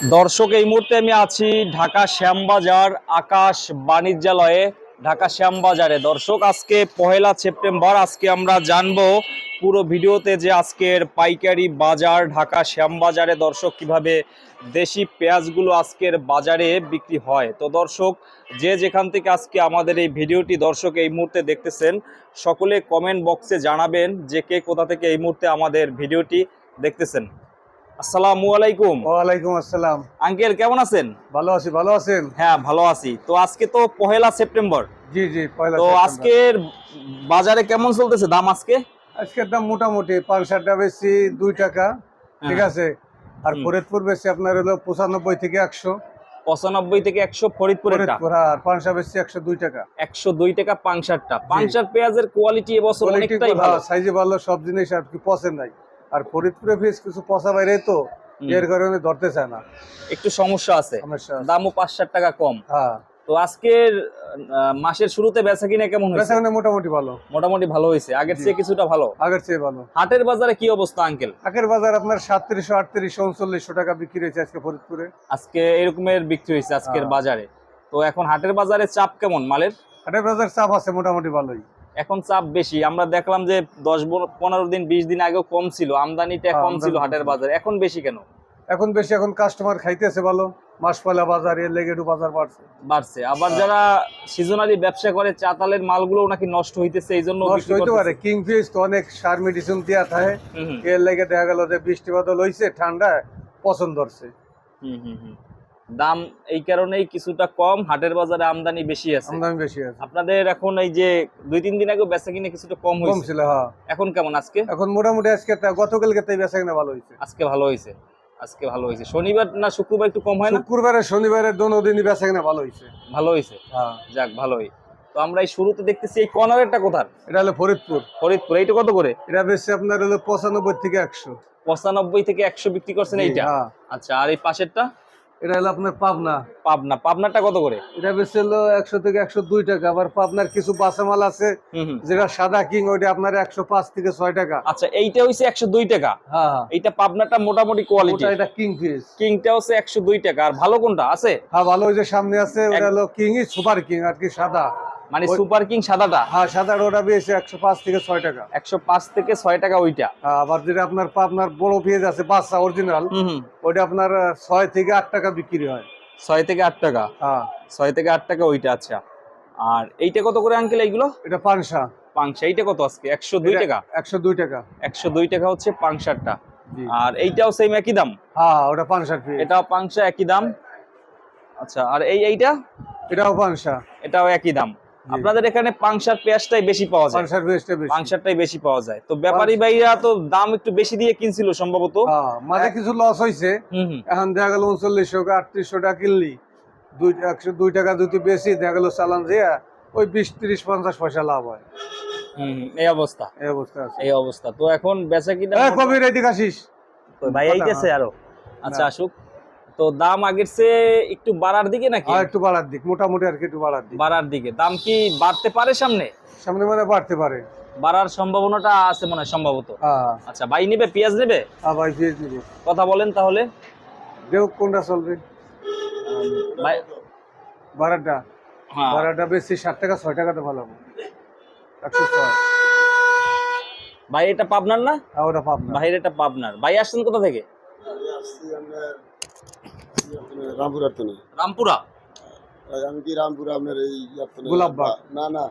দর্শক, এই মুহূর্তে আমি আছি ঢাকা শ্যামবাজার আকাশ বাণিজ্যালয়ে, ঢাকা শ্যামবাজারে। দর্শক, আজকে পহেলা সেপ্টেম্বর, আজকে আমরা জানব পুরো ভিডিওতে যে আজকের পাইকারি বাজার ঢাকা শ্যামবাজারে। দর্শক, কীভাবে দেশি পেঁয়াজগুলো আজকের বাজারে বিক্রি হয়? তো দর্শক, যে যেখান থেকে আজকে আমাদের এই ভিডিওটি দর্শক এই মুহূর্তে দেখতেছেন, সকলে কমেন্ট বক্সে জানাবেন যে কে কোথা থেকে এই মুহূর্তে আমাদের ভিডিওটি দেখতেছেন। আসসালামু আলাইকুম। ওয়ালাইকুম আসসালাম। আঙ্কেল কেমন আছেন? ভালো আছি ভালো আছেন? হ্যাঁ ভালো আছি। তো আজকে তো পহেলা সেপ্টেম্বর। জি জি পয়লা তো আজকের বাজারে কেমন চলতেছে দাম আজকে? আজকের দাম মোটামুটি পাঁচ ষাটটা বেশি দুই টাকা ঠিক হ্যাঁ। আছে? আর ফরিদপুর বেশি আপনার হলো পঁচানব্বই থেকে একশো। পঁচানব্বই থেকে একশো ফরিদপুরেরটা? ফরিদপুর হ্যাঁ, আর বেশি একশো দুই টাকা। একশো দুই টাকা পাংশারটা পাংশার পেঁয়াজের কোয়ালিটি এবছর অনেকটাই ভালো। সাইজে ভালো সব জিনিস আর কি পচে নাই। আর ফরিদপুরে ফিস কিছু পচা বাইরে তো এর কারণে ধরতে চায় না। একটু সমস্যা আছে। দামও পাঁচ ষাট টাকা কম। হ্যাঁ। তো আজকের মাসের শুরুতে বেচা কিনা কেমন হয়েছে? বেচাকেনা মোটামুটি ভালো। মোটামুটি ভালো হয়েছে। আগের চেয়ে কিছুটা ভালো? আগের চেয়ে ভালো। হাটের বাজারে কি অবস্থা আঙ্কেল? আগের বাজার আপনার সাতত্রিশশো আটত্রিশশো উনচল্লিশশো টাকা বিক্রি হয়েছে আজকে ফরিদপুরে। আজকে এরকমের বিক্রি হয়েছে আজকের হ্যাঁ। বাজারে। তো এখন হাটের বাজারে চাপ কেমন মালের? হাটের বাজার চাপ আছে মোটামুটি ভালোই। এখন চাপ বেশি। আমরা দেখলাম যে দশ পনেরো দিন বিশ দিন আগেও কম ছিল। আমদানিটা হ্যাঁ, কম ছিল হাটের। বাজারে। এখন বেশি কেন? এখন বেশি এখন কাস্টমার খাইতেছে ভালো। মাস পয়লা বাজার এর লেগে একটু বাজার বাড়ছে। বাড়ছে। আবার। যারা সিজনালি ব্যবসা করে চাতালের মালগুলো নাকি নষ্ট হইতেছে এই জন্য নষ্ট হইতে পারে। কিংফিস তো অনেক সার মেডিসিন দেওয়া থাকে। এর লেগে দেখা গেল যে বৃষ্টি বাদল হইছে ঠান্ডা পছন্দ ধরছে দাম এই কারণেই কিছুটা কম হাটের বাজারে আমদানি বেশি আছে। আমদানি বেশি আছে। আপনাদের এখন এই যে দুই তিন দিন আগে বেচা কিনে কিছুটা কম হয়েছে। কম ছিল হ্যাঁ। এখন কেমন আজকে? এখন মোটামুটি আজকে গতকালকে তাই বেচা কিনা ভালো হয়েছে। আজকে ভালো হয়েছে। আজকে ভালো হয়েছে। শনিবার না শুক্রবার একটু কম হয় না? শুক্রবারে শনিবারে দোনো দিনই বেচা কিনা ভালো হয়েছে। ভালো হয়েছে? হ্যাঁ। যাক ভালোই। তো আমরা এই শুরুতে দেখতেছি এই কর্নারেরটা কোথার? এটা হলো ফরিদপুর। ফরিদপুর। এইটা কত করে? এটা বেশি আপনার হলো পঁচানব্বই থেকে একশো। পঁচানব্বই থেকে একশো বিক্রি করছেন এইটা? হ্যাঁ। আচ্ছা আর এই পাশেরটা? এটা হলো আপনার পাবনা। পাবনা। পাবনাটা কত করে? এটা বেশি হলো একশো থেকে একশো দুই টাকা। আবার পাবনার কিছু বাসামাল আছে যেটা সাদা কিং ওইটা আপনার একশো পাঁচ থেকে ছয় টাকা। আচ্ছা এইটা হচ্ছে একশো দুই টাকা? হ্যাঁ হ্যাঁ। এইটা পাবনাটা মোটামুটি কোয়ালিটি এটা কিং ফিস কিংটা হচ্ছে একশো দুই টাকা। আর ভালো কোনটা? আছে? হ্যাঁ ভালো ওই যে সামনে আছে ওটা হলো কিং সুপার কিং আর কি সাদা। মানে সুপার কিং সাদাটা? হ্যাঁ সাদা ওটা বেশি একশো পাঁচ থেকে ছয় টাকা। একশো পাঁচ থেকে ছয় টাকা ওইটা। হ্যাঁ, আবার যেটা আপনার আপনার বড় পেঁয়াজ আছে বাচ্চা অরিজিনাল ওইটা আপনার ছয় থেকে আট টাকা বিক্রি হয়। ছয় থেকে আট টাকা? হ্যাঁ। ছয় থেকে আট টাকা ওইটা আচ্ছা। আর এইটা কত করে আঙ্কেল এইগুলো? এটা পাংশা পাংশা এইটা কত আজকে? একশো দুই টাকা? একশো দুই টাকা। একশো দুই টাকা হচ্ছে পাংশারটা আর এইটাও সেম একই দাম? হ্যাঁ হ্যাঁ, ওটা পাংশার এটাও পাংশা একই দাম? আচ্ছা আর এই এইটা? এটাও পাংশা এটাও একই দাম। আপনাদের এখানে পাংশার পেঁয়াজটাই বেশি পাওয়া যায়। পাংশার পেঁয়াজটা বেশি। পাংশারটাই বেশি পাওয়া যায়। তো ব্যাপারী ভাইরা তো দাম একটু বেশি দিয়ে কিনছিল সম্ভবত। হ্যাঁ মাঝে কিছু লস হুম এখন দেখা গেল উনচল্লিশশো আটত্রিশশো টাকা কিনলি। দুই একশো দুই টাকা দুটি বেশি দেখা গেল চালান দিয়ে ওই বিশ তিরিশ পঞ্চাশ পয়সা লাভ হয়। হুম এই অবস্থা। এই অবস্থা আছে। এই অবস্থা। তো এখন বেচা কিনা এ, কবির এদিকে আসিস। তো ভাই আইতেছে আরও। আচ্ছা আসুক। তো দাম আগের চেয়ে একটু বাড়ার দিকে নাকি? আর একটু বাড়ার দিক মোটামুটি আর কি একটু বাড়ার দিক। বাড়ার দিকে। দাম কি বাড়তে পারে সামনে? সামনে মানে বাড়তে পারে। বাড়ার সম্ভাবনাটা আছে মনে হয় সম্ভবত। হ্যাঁ। আচ্ছা ভাই নিবে পেঁয়াজ নেবে? হ্যাঁ ভাই পেঁয়াজ নিবি। কথা বলেন তাহলে। দেখ কোনটা চলবে। ভাই ভাড়াটা হ্যাঁ। বেশি ষাট টাকা ছয় টাকাতে ভালো হবে। একশো ছয়। ভাই এটা পাবনার না? ওটা পাবনা ভাইয়ের এটা পাবনার। ভাই আসছেন কোথা থেকে? রামপুর আর তো না রামপুরা আমি কি রামপুরা আপনার এই। গোলাপবাগ। না না।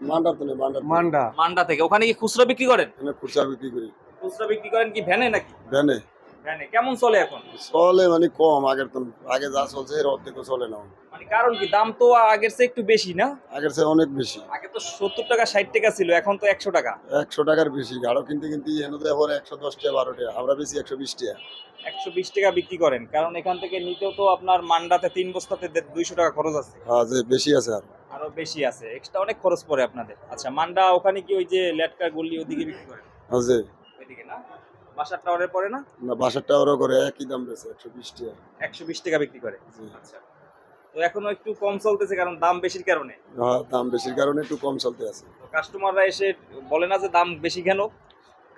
মান্ডা তো মান্ডা মান্ডা। মান্ডা থেকে। ওখানে কি খুচরা বিক্রি করেন? খুচরা বিক্রি করি। খুচরা বিক্রি করেন কি ভ্যানে নাকি? ভ্যানে। ভ্যানে কেমন চলে এখন? চলে মানে কম আগের তো আগে যা চলছে এর অর্ধেক চলে না। মানে কারণ কি দাম তো আগের চেয়ে একটু বেশি না? আগের চেয়ে অনেক বেশি। আগে তো সত্তর টাকা ষাট টাকা ছিল এখন তো একশো টাকা। একশো টাকার বেশি গাড়ো কিনতে কিনতে এনে দেয় পরে একশো দশ টাকা বারো টাকা আমরা বেশি একশো বিশ টাকা। একশো বিশ টাকা বিক্রি করেন কারণ এখান থেকে নিতেও তো আপনার মান্ডাতে তিন বস্তাতে দুইশো টাকা খরচ আছে। হ্যাঁ যে বেশি আছে আর। আরও বেশি আছে এক্সট্রা অনেক খরচ পড়ে আপনাদের। আচ্ছা মান্ডা ওখানে কি ওই যে লেটকা গল্লি ওদিকে বিক্রি করেন? হ্যাঁ ওইদিকে না? বাসার টাওয়ারে পড়ে না? না বাসার টাওয়ারও করে একই দাম বেশি একশো বিশ টাকা। একশো বিশ টাকা বিক্রি করে? আচ্ছা। তো এখনও একটু কম চলতেছে কারণ দাম বেশির কারণে। হ্যাঁ দাম বেশির কারণে একটু কম চলতে আছে। কাস্টমাররা এসে বলে না যে দাম বেশি কেন?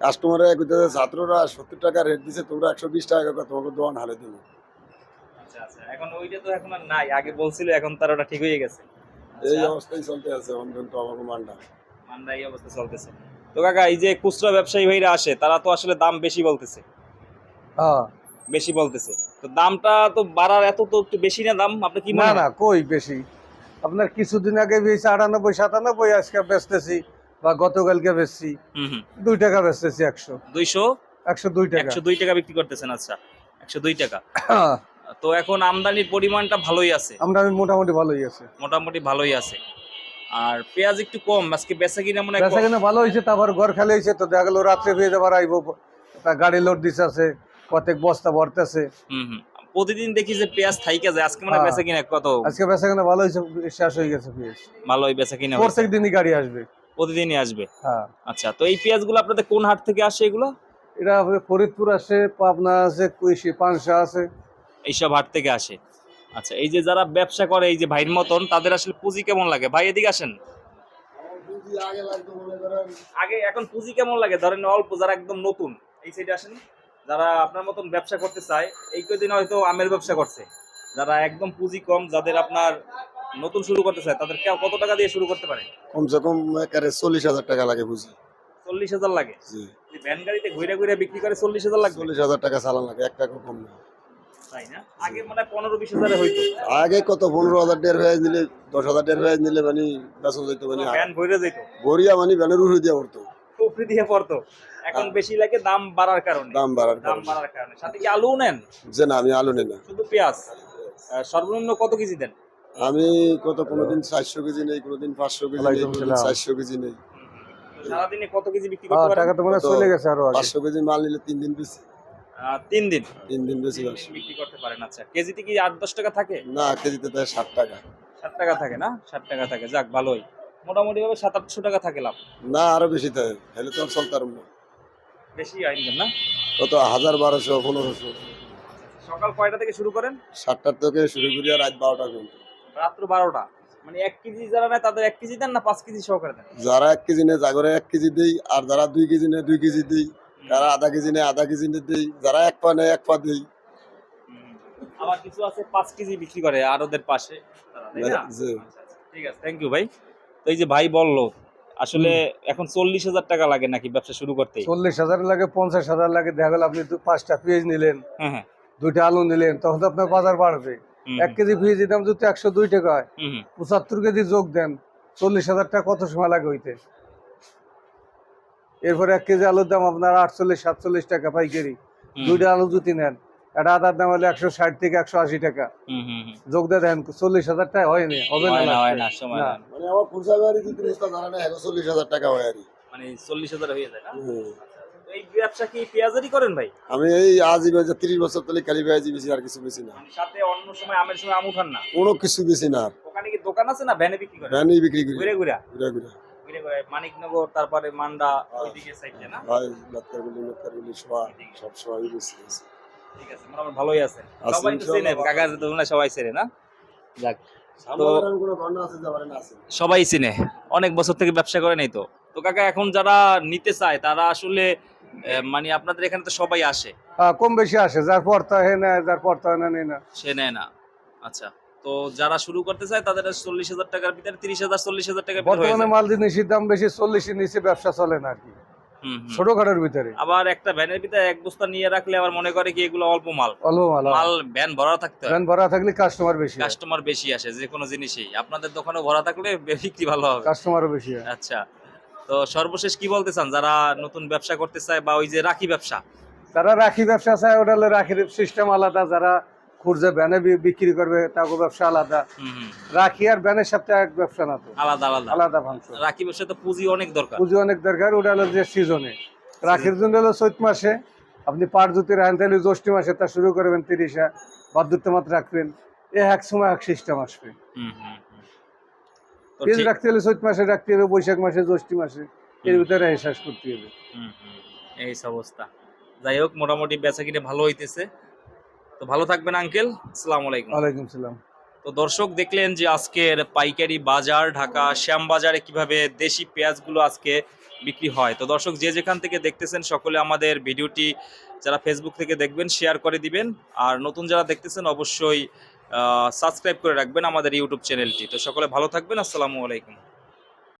কাস্টমারে কইতেছে ছাত্ররা সত্তর টাকা রেট দিছে তোমরা একশো বিশ টাকা করে তোমাকে দোয়ান আচ্ছা আচ্ছা। এখন ওইটা তো এখন আর নাই আগে বলছিল এখন তার ওটা ঠিক হয়ে গেছে। এই আচ্ছা, অবস্থায় চলতে আছে অন্তত আমাকে মান্ডা মান্দা এই অবস্থা চলতেছে। তো কাকা এই যে খুচরা ব্যবসায়ী ভাইরা আসে তারা তো আসলে দাম বেশি বলতেছে। হ্যাঁ। বেশি বলতেছে। তো দামটা তো বাড়ার এত তো একটু বেশি না দাম? আপনি কি না না কই বেশি? আপনার কিছুদিন আগে বেশি আটানব্বই সাতানব্বই আজকে বেচতেছি বা গতকালকে বেচছি। দুই টাকা বেচতেছি একশো। দুইশো? একশো দুই টাকা। একশো দুই টাকা বিক্রি করতেছেন আচ্ছা। একশো দুই টাকা। হ্যাঁ, তো এখন আমদানির পরিমাণটা ভালোই আছে? আমদানি মোটামুটি ভালোই আছে। মোটামুটি ভালোই আছে। আর পেঁয়াজ একটু কম আজকে বেচা কিনা মনে হয় বেচা কিনা ভালো হয়েছে তারপর ঘর খালি হয়েছে তো দেখা গেলো রাত্রে পেয়ে যাবার আইবো গাড়ি লোড দিছে আছে প্রত্যেক বস্তা ভরতেছে। হুম প্রতিদিন দেখি যে পেঁয়াজ থাইকা যায় আজকে মানে হ্যাঁ। বেচা কিনা কত? আজকে বেচা কিনা ভালো হয়েছে শেষ হয়ে গেছে পেঁয়াজ। ভালোই বেচা কিনা প্রত্যেক দিনই গাড়ি আসবে। প্রতিদিনই আসবে? হ্যাঁ। আচ্ছা তো এই পেঁয়াজগুলো আপনাদের কোন হাট থেকে আসে এগুলো? এটা ফরিদপুর আছে পাবনা আছে কুইশি পানসা আছে এইসব হাট থেকে আসে। আচ্ছা এই যে যারা ব্যবসা করে এই যে ভাইয়ের মতন তাদের আসলে পুঁজি কেমন লাগে? ভাই এদিকে আসেন। আগে এখন পুঁজি কেমন লাগে? ধরেন অল্প যারা একদম নতুন এই সাইডে আসেন। যারা আপনার মতন ব্যবসা করতে চায় এই কদিন হয়তো আমের ব্যবসা করছে। যারা একদম পুঁজি কম যাদের আপনার নতুন শুরু করতে চায় তাদের কে- কত টাকা দিয়ে শুরু করতে পারে? কমসে কম একারে চল্লিশ হাজার টাকা লাগে বুঝি চল্লিশ হাজার লাগে? জি। ভ্যান গাড়িতে ঘুরে ঘুরে বিক্রি করে চল্লিশ হাজার লাগবে? চল্লিশ হাজার টাকা চালান লাগে এক টাকা কম না। তাই না? আগে মানে পনেরো বিশ হাজারে হইতো। আগে কত? পনেরো হাজার নিলে দশ হাজার নিলে মানে যেত মানে ভ্যান যেত মানে ভ্যানের উঠে দিয়ে পড়তো। উপরে দিয়ে পড়তো। এখন বেশি লাগে দাম বাড়ার কারণে। দাম বাড়ার দাম বাড়ার কারণে। সাথে কি আলু নেন? যে না আমি আলু নিই না। শুধু পেঁয়াজ। সর্বনিম্ন কত কেজি দেন? আমি কত কোনোদিন চারশো কেজি নেই কোনোদিন পাঁচশো কেজি নেই কোনোদিন চারশো কেজি নেই। সারাদিনে কত কেজি বিক্রি করতে পারেন? টাকা তো মনে হয় চলে গেছে আরও আগে। পাঁচশো কেজি মাল নিলে তিন দিন বেশি। তিন দিন। তিন দিন বেশি বিক্রি করতে পারেন আচ্ছা। কেজিতে কি আট দশ টাকা থাকে? না কেজিতে তাই ষাট টাকা। ষাট টাকা থাকে না? ষাট টাকা থাকে। যাক ভালোই। মোটামুটি ভাবে সাত আটশো টাকা থাকে লাভ। না আরও বেশি তাই হেলে তো চলতে পারব বেশি আইনকাম না? কত? হাজার বারোশো পনেরোশো। সকাল কয়টা থেকে শুরু করেন? সাতটার থেকে শুরু করি আর রাত বারোটা পর্যন্ত। রাত্র বারোটা। মানে এক কেজি যারা নেয় তাদের এক কেজি দেন না পাঁচ কেজি সহকারে দেন? যারা এক কেজি নেয় জাগরে এক কেজি দেই আর যারা দুই কেজি নেয় দুই কেজি দেই। যারা আধা কেজি নেয় আধা কেজি দেই যারা এক পা নেয় এক পা দেই। আবার কিছু আছে পাঁচ কেজি বিক্রি করে আর ওদের পাশে। আচ্ছা, আচ্ছা, ঠিক আছে থ্যাংক ইউ ভাই। তো এই যে ভাই বলল আসলে এখন চল্লিশ হাজার টাকা লাগে নাকি ব্যবসা শুরু করতে? চল্লিশ হাজার লাগে পঞ্চাশ হাজার লাগে দেখা গেল আপনি পাঁচটা পেঁয়াজ নিলেন হ্যাঁ হ্যাঁ। দুইটা আলু নিলেন তখন তো আপনার বাজার বাড়বে। এক কেজি পেঁয়াজের দাম যদি একশো দুই টাকা হয়। পঁচাত্তর কেজি যোগ দেন চল্লিশ হাজার টাকা কত সময় লাগে হইতে এরপরে এক কেজি আলুর দাম আপনার আটচল্লিশ সাতচল্লিশ টাকা পাইকারি। দুইটা আলু যদি নেন। একটা আদার দাম হলে একশো ষাট থেকে একশো আশি টাকা। হুম, হুম, হুম। যোগ দিয়ে দেন চল্লিশ হাজার টাকা হয়নি হবে না হয় না, না, সময় না। না। মানে আমার বাড়ি চল্লিশ হাজার টাকা হয় আর মানে চল্লিশ হাজার হয়ে যায় না? হুম। তো এই ব্যবসা কি পেঁয়াজেরই করেন ভাই? আমি এই বেজে তিরিশ বছর তলে কালি পেঁয়াজি বেশি আর কিছু বেশি না। মানে সাথে অন্য সময় আমের সময় আম উঠান না? কোনো কিছু বেশি না ওখানে কি দোকান আছে না ভ্যানে বিক্রি বিক্রি করি। ঘুরে ঘুরে? ঘুরে ঘুরে। ঘুরে ঘুরে মানিকনগর তারপরে মান্ডা ওইদিকে সাইডে না? ভাই ডাক্তারগুলি ডাক্তারগুলি সোয়া সব সময় বেশি ঠিক আছে মোটামুটি ভালোই আছে। সবাই তো চেনে কাকা তো সবাই চেনে না? যাক সামনে আর কোনো ঘটনা আছে যাবার না আছে। সবাই চিনে। অনেক বছর থেকে ব্যবসা করে নাই তো। তো কাকা এখন যারা নিতে চায় তারা আসলে মানে আপনাদের এখানে তো সবাই আসে। হ্যাঁ, কম বেশি আসে যার হয় না যার হয় না নেই না। সে নেয় না। আচ্ছা। তো যারা শুরু করতে চায় তাদের চল্লিশ হাজার টাকার ভিতরে তিরিশ হাজার চল্লিশ হাজার হয়ে বর্তমানে মাল জিনিসের দাম বেশি চল্লিশের নিচে ব্যবসা চলে না আর কি। ছোটখাটোর ভিতরে। আবার একটা ভ্যানের ভিতরে এক বস্তা নিয়ে রাখলে আবার মনে করে কি এগুলো অল্প মাল? অল্প মাল মাল ভ্যান ভরা থাকতে ভ্যান ভরা থাকলে কাস্টমার বেশি কাস্টমার বেশি আসে যে কোনো জিনিসই। আপনাদের দোকানে ভরা থাকলে বিক্রি ভালো হবে। কাস্টমারও বেশি আচ্ছা। তো সর্বশেষ কি বলতে চান? যারা নতুন ব্যবসা করতে চায় বা ওই যে রাখি ব্যবসা? যারা রাখি ব্যবসা চায় ওটা রাখির সিস্টেম আলাদা। যারা খুঁজে ভ্যানে বি- বিক্রি করবে তাকে ব্যবসা আলাদা। রাখি আর ভ্যানের সাথে এক ব্যবসা না তো। আলাদা আলাদা। আলাদা রাখি পুঁজি অনেক দরকার। পুঁজি অনেক দরকার ওটা হলো যে সিজনে। রাখির জন্য হলো চৈত মাসে। আপনি পাট জুতি রাখেন তাহলে জ্যৈষ্ঠ মাসে তা শুরু করবেন তিরিশা। ভাদ্রতে মাত্র রাখবেন। এ এক সময় এক সিস্টেম আসবে। পেঁয়াজ রাখতে হলে চৈত মাসে রাখতে হবে বৈশাখ মাসে জ্যৈষ্ঠ মাসে। এর। ভিতরে শেষ করতে হবে। এই অবস্থা। যাই হোক মোটামুটি বেচা কিনে ভালো হইতেছে। তো ভালো থাকবেন আঙ্কেল। আসসালামু আলাইকুম। ওয়ালাইকুম সালাম। তো দর্শক দেখলেন যে আজকের পাইকারি বাজার ঢাকা শ্যামবাজারে কীভাবে দেশি পেঁয়াজগুলো আজকে বিক্রি হয়। তো দর্শক যে যেখান থেকে দেখতেছেন সকলে আমাদের ভিডিওটি যারা ফেসবুক থেকে দেখবেন শেয়ার করে দিবেন। আর নতুন যারা দেখতেছেন অবশ্যই সাবস্ক্রাইব করে রাখবেন আমাদের ইউটিউব চ্যানেলটি তো সকলে ভালো থাকবেন আসসালামু আলাইকুম।